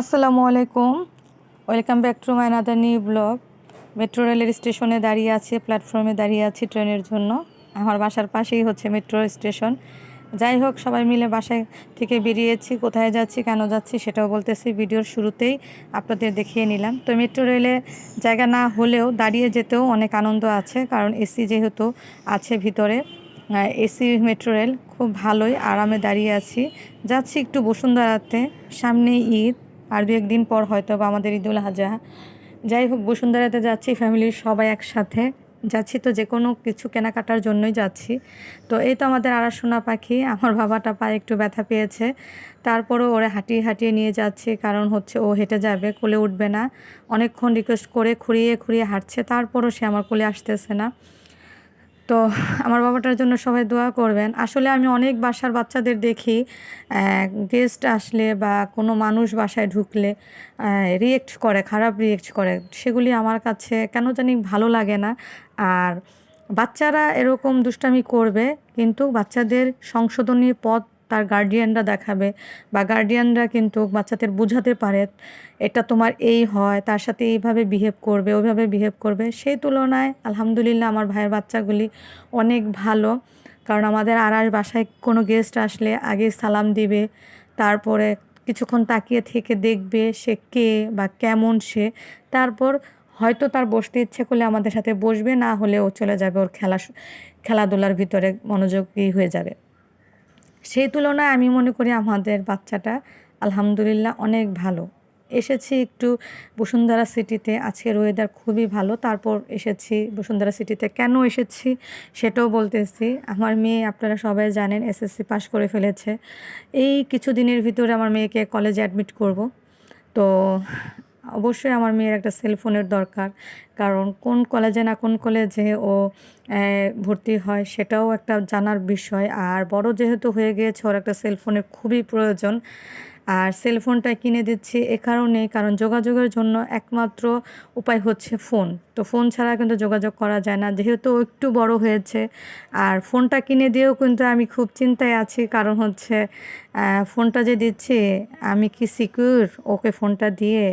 আসসালামু আলাইকুম। Welcome back to my another new vlog metro রেলের স্টেশনে দাঁড়িয়ে আছি প্ল্যাটফর্মে দাঁড়িয়ে আছি ট্রেনের জন্য। আমার বাসার পাশেই হচ্ছে মেট্রো স্টেশন যাই হোক, সবাই মিলে বাসায় থেকে বেরিয়েছি, কোথায় যাচ্ছি, কেন যাচ্ছি সেটাও বলতেছি ভিডিওর শুরুতেই আপনাদের দেখিয়ে নিলাম। তো মেট্রো রেলে জায়গা না হলেও দাঁড়িয়ে যেতেও অনেক আনন্দ আছে, কারণ এসি যেহেতু আছে ভিতরে এসি মেট্রো রেল খুব ভালোই আরামে দাঁড়িয়ে আছি। যাচ্ছি একটু বসুন্ধরাতে সামনে ঈদ। আর দু একদিন পর হয়তো বা আমাদের ঈদুল আজহা। যাই হোক, বসুন্ধরাতে যাচ্ছি ফ্যামিলির সবাই একসাথে। যাচ্ছি তো যে কোনো কিছু কেনাকাটার জন্যই যাচ্ছি। তো এই তো আমাদের আড়াশোনা পাখি, আমার বাবাটা পায়ে একটু ব্যথা পেয়েছে। তারপরও ওরে হাঁটিয়ে হাঁটিয়ে নিয়ে যাচ্ছি, কারণ হচ্ছে ও হেঁটে যাবে, কোলে উঠবে না। অনেকক্ষণ রিকোয়েস্ট করে খুঁড়িয়ে খুঁড়িয়ে হাঁটছে, তারপরও সে আমার কোলে আসতেছে না। তো আমার বাবাটার জন্য সবাই দোয়া করবেন। আসলে আমি অনেক বাসার বাচ্চাদের দেখি গেস্ট আসলে বা কোনো মানুষ বাসায় ঢুকলে রিয়েক্ট করে, খারাপ রিয়েক্ট করে। সেগুলি আমার কাছে কেন জানি ভালো লাগে না। আর বাচ্চারা এরকম দুষ্টামি করবে, কিন্তু বাচ্চাদের সংশোধনী পথ তার গার্ডিয়ানরা দেখাবে বা গার্ডিয়ানরা কিন্তু বাচ্চাদের বোঝাতে পারে, এটা তোমার এই হয়, তার সাথে এইভাবে বিহেভ করবে, ওইভাবে বিহেভ করবে। সেই তুলনায় আলহামদুলিল্লাহ আমার ভাইয়ের বাচ্চাগুলি অনেক ভালো। কারণ আমাদের আর বাসায় কোনো গেস্ট আসলে আগে সালাম দিবে, তারপরে কিছুক্ষণ তাকিয়ে থেকে দেখবে সে কে বা কেমন সে। তারপর হয়তো তার বসতে ইচ্ছে করলে আমাদের সাথে বসবে, না হলে ও চলে যাবে ওর খেলা খেলাধুলার ভিতরে মনোযোগী হয়ে যাবে। সেই তুলনায় আমি মনে করি আমাদের বাচ্চাটা আলহামদুলিল্লাহ অনেক ভালো। এসেছি একটু বসুন্ধরা সিটিতে, আজকের ওয়েদার খুবই ভালো, তারপর এসেছি বসুন্ধরা সিটিতে। কেন এসেছি সেটাও বলতেছি, আমার মেয়ে আপনারা সবাই জানেন এসএসসি পাশ করে ফেলেছে। এই কিছু দিনের ভিতরে আমার মেয়েকে কলেজে অ্যাডমিট করব। তো অবশ্যই আমার মেয়ের একটা সেলফোনের দরকার। কারণ কোন কলেজে না কোন কলেজে ও ভর্তি হয় সেটাও একটা জানার বিষয়। আর বড় যেহেতু হয়ে গিয়েছে, ওর একটা সেলফোনের খুবই প্রয়োজন। আর সেলফোনটা কিনে দিচ্ছি এ কারণেই, কারণ যোগাযোগের জন্য একমাত্র উপায় হচ্ছে ফোন তো ফোন ছাড়া কিন্তু যোগাযোগ করা যায় না। যেহেতু একটু বড় হয়েছে, আর ফোনটা কিনে দিয়েও কিন্তু আমি খুব চিন্তায় আছি। কারণ হচ্ছে ফোনটা যে দিচ্ছি, আমি কি সিকিউর ওকে ফোনটা দিয়ে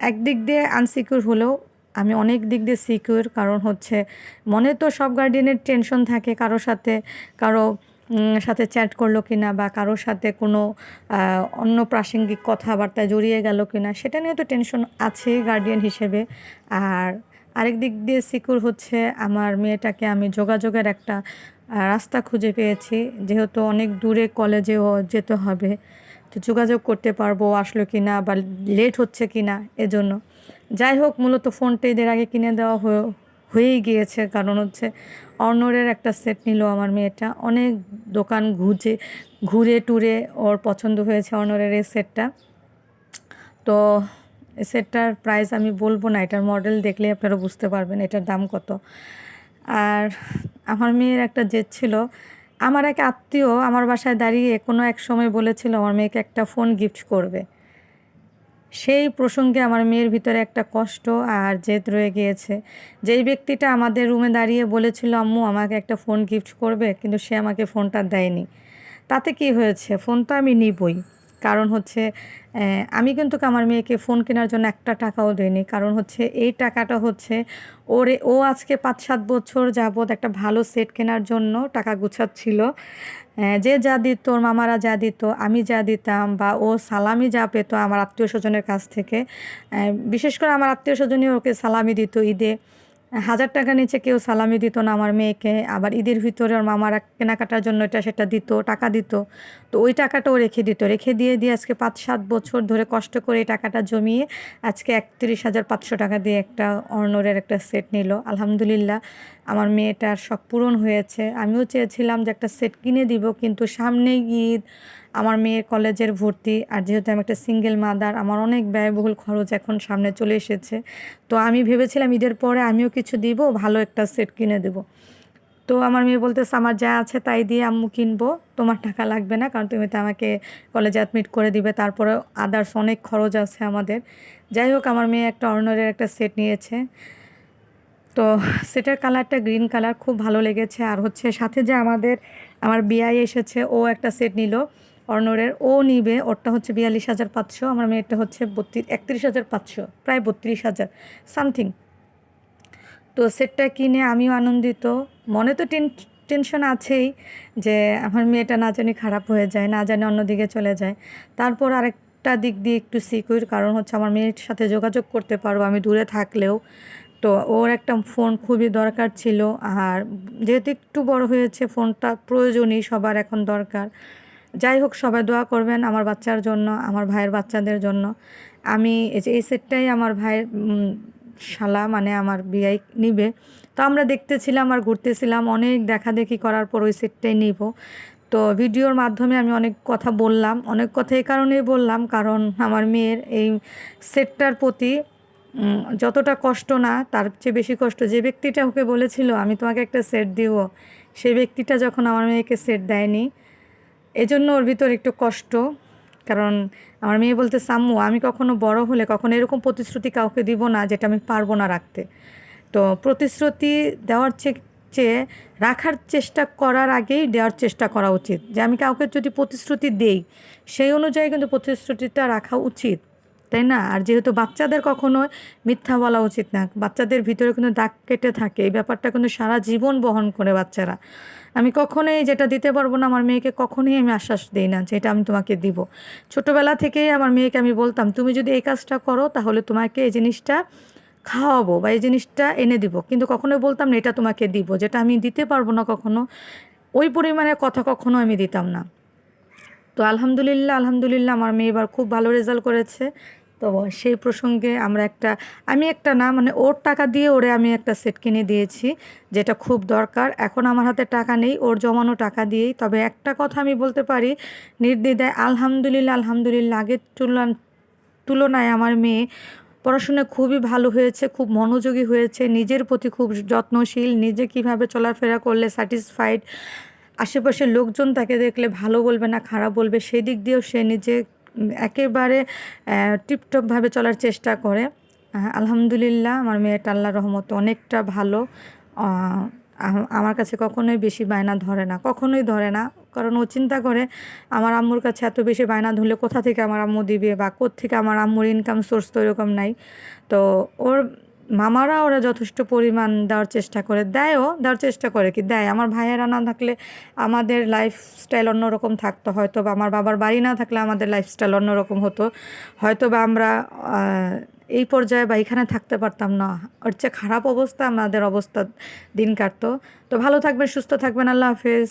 একদিক দিয়ে আনসিকিউর হলেও আমি অনেক দিক দিয়ে সিকিউর, কারণ হচ্ছে মনে তো সব গার্ডিয়ানের টেনশন থাকে কারোর সাথে, কারও সাথে চ্যাট করল কি না বা কারোর সাথে কোনো অন্য প্রাসঙ্গিক কথাবার্তা জড়িয়ে গেল কি না সেটা নিয়ে তো টেনশন আছে গার্ডিয়ান হিসেবে। আর আরেক দিক দিয়ে সিকিউর হচ্ছে আমার মেয়েটাকে আমি যোগাযোগের একটা রাস্তা খুঁজে পেয়েছি, যেহেতু অনেক দূরে কলেজেও যেতে হবে। তো যোগাযোগ করতে পারব আসলো কি না বা লেট হচ্ছে কি না এজন্য। যাই হোক, মূলত ফোনটা এদের আগে কিনে দেওয়া হয়েই গিয়েছে। কারণ হচ্ছে অর্ণরের একটা সেট নিল আমার মেয়েটা। অনেক দোকান ঘুরে ঘুরে টুরে ওর পছন্দ হয়েছে অর্ণরের এই সেটটা তো সেটটার প্রাইস আমি বলব না, এটার মডেল দেখলে আপনারা বুঝতে পারবেন এটার দাম কত। আর আমার মেয়ের একটা জেদ ছিল আমার এক আত্মীয় আমার বাসায় দাঁড়িয়ে কোনো এক সময় বলেছিল, আমার মেয়েকে একটা ফোন গিফট করবে। সেই প্রসঙ্গে আমার মেয়ের ভিতরে একটা কষ্ট আর জেদ রয়ে গিয়েছে। যেই ব্যক্তিটা আমাদের রুমে দাঁড়িয়ে বলেছিল, আম্মু, আমাকে একটা ফোন গিফট করবে। কিন্তু সে আমাকে ফোনটা দেয়নি। তাতে কি হয়েছে? ফোন তো আমি নিবই। কারণ হচ্ছে আমি কিন্তু আমার মেয়েকে ফোন কেনার জন্য একটা টাকাও দিইনি। কারণ হচ্ছে এই টাকাটা হচ্ছে ওরে, ও আজকে পাঁচ সাত বছর যাবৎ একটা ভালো সেট কেনার জন্য টাকা গুছাচ্ছিল। যে যা দিত ওর মামারা যা দিত, আমি যা দিতাম বা ও সালামি যা পেত আমার আত্মীয় স্বজনের কাছ থেকে বিশেষ করে আমার আত্মীয় স্বজনই ওকে সালামি দিত ঈদে। হাজার টাকা নিচে কেউ সালামি দিত না আমার মেয়েকে। আবার ঈদের ভিতরে ওর মামারা কেনাকাটার জন্য এটা সেটা দিত, টাকা দিত। তো ওই টাকাটাও রেখে দিত। রেখে দিয়ে দিয়ে আজকে পাঁচ, সাত বছর ধরে কষ্ট করে এই টাকাটা জমিয়ে আজকে একত্রিশ হাজার পাঁচশো টাকা দিয়ে একটা অর্ণরের একটা সেট নিল। আলহামদুলিল্লাহ। আমার মেয়েটার শখ পূরণ হয়েছে। আমিও চেয়েছিলাম যে একটা সেট কিনে দিব, কিন্তু সামনে ঈদ, আমার মেয়ের কলেজের ভর্তি, আর যেহেতু আমি একটা সিঙ্গেল মাদার আমার অনেক ব্যয়বহুল খরচ এখন সামনে চলে এসেছে। তো আমি ভেবেছিলাম ঈদের পরে আমিও কিছু দিব, ভালো একটা সেট কিনে দেব। তো আমার মেয়ে বলতেছে, আমার যা আছে তাই দিয়ে আম্মু কিনবো, তোমার টাকা লাগবে না, কারণ তুমি তো আমাকে কলেজে অ্যাডমিট করে দিবে তারপরে আদার্স অনেক খরচ আছে আমাদের। যাই হোক, আমার মেয়ে একটা অর্ণরের একটা সেট নিয়েছে। সেটার কালারটা গ্রিন কালার খুব ভালো লেগেছে। আর হচ্ছে সাথে যে আমাদের, আমার বিআই এসেছে, ও একটা সেট নিল অর্ণরের। ও নিবে, ওরটা হচ্ছে বিয়াল্লিশ হাজার পাঁচশো, আমার মেয়েটা হচ্ছে বত্রিশ, একত্রিশ হাজার পাঁচশো, প্রায় বত্রিশ হাজার, সামথিং। তো সেটটা কিনে আমিও আনন্দিত। মনে তো টেন, টেনশন আছেই যে আমার মেয়েটা না জানি খারাপ হয়ে যায়, না জানি অন্যদিকে চলে যায়। তারপর আরেকটা দিক দিয়ে একটু সিকিউর কারণ হচ্ছে আমার মেয়ের সাথে যোগাযোগ করতে পারব, আমি দূরে থাকলেও। তো ওর একটা ফোন খুবই দরকার ছিল। আর যেহেতু একটু বড় হয়েছে, ফোনটা প্রয়োজনই, সবার এখন দরকার। যাই হোক, সবাই দোয়া করবেন আমার বাচ্চার জন্য, আমার ভাইয়ের বাচ্চাদের জন্য। আমি এই সেটটাই আমার ভাইয়ের শালা মানে আমার বিয়াই নিবে। তো আমরা দেখতেছিলাম আর ঘুরতেছিলাম, অনেক দেখাদেখি করার পর ওই সেটটাই নিব। তো ভিডিওর মাধ্যমে আমি অনেক কথা বললাম, অনেক কথা এই কারণেই বললাম, কারণ আমার মেয়ের এই সেটটার প্রতি যতটা কষ্ট না, তার চেয়ে বেশি কষ্ট যে ব্যক্তিটা ওকে বলেছিল, আমি তোমাকে একটা সেট দিব। সেই ব্যক্তিটা যখন আমার মেয়েকে সেট দেয়নি, এজন্য ওর ভিতর একটু কষ্ট। কারণ আমার মেয়ে বলতে, সাম্মু, আমি কখনো বড় হলে কখনো এরকম প্রতিশ্রুতি কাউকে দিব না, যেটা আমি পারব না রাখতে। তো প্রতিশ্রুতি দেওয়ার চেয়ে রাখার চেষ্টা করার আগেই দেওয়ার চেষ্টা করা উচিত। যে আমি কাউকে যদি প্রতিশ্রুতি দেই, সেই অনুযায়ী কিন্তু প্রতিশ্রুতিটা রাখা উচিত। তাই না? আর যেহেতু বাচ্চাদের কখনো মিথ্যা বলা উচিত না, বাচ্চাদের ভিতরে কিন্তু দাগ কেটে থাকে। এই ব্যাপারটা কিন্তু সারা জীবন বহন করে বাচ্চারা। আমি কখনোই যেটা দিতে পারব না, আমার মেয়েকে কখনোই আমি আশ্বাস দিই না যে এটা আমি তোমাকে দিব। ছোটোবেলা থেকেই আমার মেয়েকে আমি বলতাম, তুমি যদি এই কাজটা করো, তাহলে তোমাকে এই জিনিসটা খাওয়াবো বা এই জিনিসটা এনে দিব। কিন্তু কখনোই বলতাম না, এটা তোমাকে দিব। যেটা আমি দিতে পারব না কখনো, ওই পরিমাণের কথা কখনো আমি দিতাম না। তো আলহামদুলিল্লাহ আলহামদুলিল্লাহ, আমার মেয়ে এবার খুব ভালো রেজাল্ট করেছে। তো সেই প্রসঙ্গে আমরা একটা, আমি একটা না মানে ওর টাকা দিয়ে ওরে আমি একটা সেট কিনে দিয়েছি, যেটা খুব দরকার। এখন আমার হাতে টাকা নেই, ওর জমানো টাকা দিয়েই। তবে একটা কথা আমি বলতে পারি, নির্দ্বিধায় আলহামদুলিল্লাহ আলহামদুলিল্লাহ, আগের তুলনা, তুলনায় আমার মেয়ে পড়াশোনায় খুবই ভালো হয়েছে, খুব মনোযোগী হয়েছে, নিজের প্রতি খুব যত্নশীল, নিজে কীভাবে চলাফেরা করলে স্যাটিসফাইড আশেপাশের লোকজন তাকে দেখলে ভালো বলবে না, খারাপ বলবে সেই দিক দিয়েও সে নিজে একেবারে টিপটপভাবে চলার চেষ্টা করে। আলহামদুলিল্লাহ, আমার মেয়েটা আল্লাহ রহমত অনেকটা ভালো। আমার কাছে কখনোই বেশি বায়না ধরে না, কখনোই ধরে না। কারণ ও চিন্তা করে, আমার আম্মুর কাছে এত বেশি বায়না ধরলে কোথা থেকে আমার আম্মু দিবে বা থেকে আমার আম্মুর ইনকাম সোর্স তো এরকম নাই। তো ওর মামারা ওরা যথেষ্ট পরিমাণ দেওয়ার চেষ্টা করে, দেয়ও, দেওয়ার চেষ্টা করে কি দেয়। আমার ভাইয়েরা না থাকলে আমাদের লাইফস্টাইল অন্যরকম থাকতো হয়তো বা, আমার বাবার বাড়ি না থাকলে আমাদের লাইফস্টাইল অন্যরকম হতো। হয়তো বা আমরা এই পর্যায়ে বা এখানে থাকতে পারতাম না। ওর চেয়ে খারাপ অবস্থা, আমাদের অবস্থা দিন কাটতো। তো ভালো থাকবেন, সুস্থ থাকবেন, আল্লাহ হাফেজ।